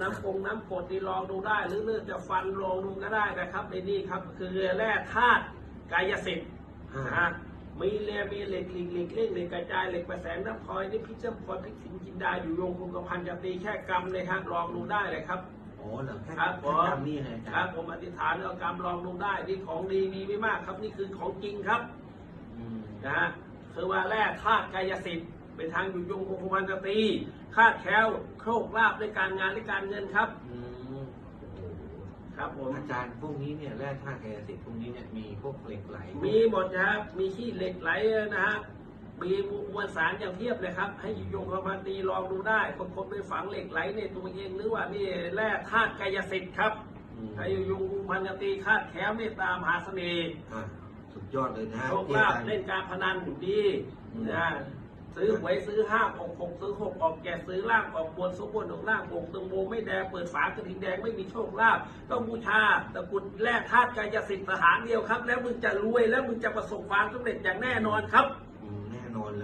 น้ำปงน้ำกรดนี่ลองดูได้ หรือเลือดจะฟันลองดูก็ได้นะครับในนี่ครับคือแร่ธาตุกายสิทธิ์อ่านะฮะมีเลมีเหล็กเหล็กเหล็กเล่งเหล็กกระจายเหล็กประแสงน้ำพลอยนี่พิษน้ำพลอยพิษสินจินดาอยู่ยงคงกระพันจะตีแค่กรรมเลยครับลองดูได้เลยครับอ๋อเหรอแค่ครับผแค่มจำนี่ไงอาจาครัรบย์ผมอธิษฐานเอากรรมลองดูได้นี่ของดีมีไม่มากครับนี่คือของจริงครับอืมนะฮะคือว่าแร่ธาตุกายสิทธิ์ เป็นทางอยู่ยงคงกระพันจะตีคาดแคล้วโชคลาภในการงานและการเงินครับ อืมโอ้โหครับผมอาจารย์พวกนี้เนี่ยแร่ธาตุแกสิทธิ์พวกนี้เนี่ยมีพวกเหล็กไหลมีหมดนะครับมีขี้เหล็กไหลนะฮะมีมวลสารอย่างเทียบเลยครับ ให้อยู่ยงประมาณตีลองดูได้คนคนไปฝังเหล็กไหลในตัวเองหรือว่านี่แร่ธาตุกายสิทธิ์ครับอืมให้อยู่ยงพันธตีคาดแคล้วเมตตามหาเสน่ห์ อะสุดยอดเลยนะฮะโชคที่ลาอาภจารย์ เล่นการพนันดีอืม นะ ซื้อหวยซื้อห้าออกหกซื้อหกออกแก่ซื้อล่างออกบนสมบูรณ์ออกล่างบกตึงโมไม่แดงเปิดฝากระถิ่งแดงไม่มีโชคลาภต้องบูชาตะกุดแร่ธาตุกายสิทธิ์สถานเดียวครับ แล้วมึงจะรวยแล้วมึงจะประสบความสำเร็จอย่างแน่นอนครับ แน่นอนเลย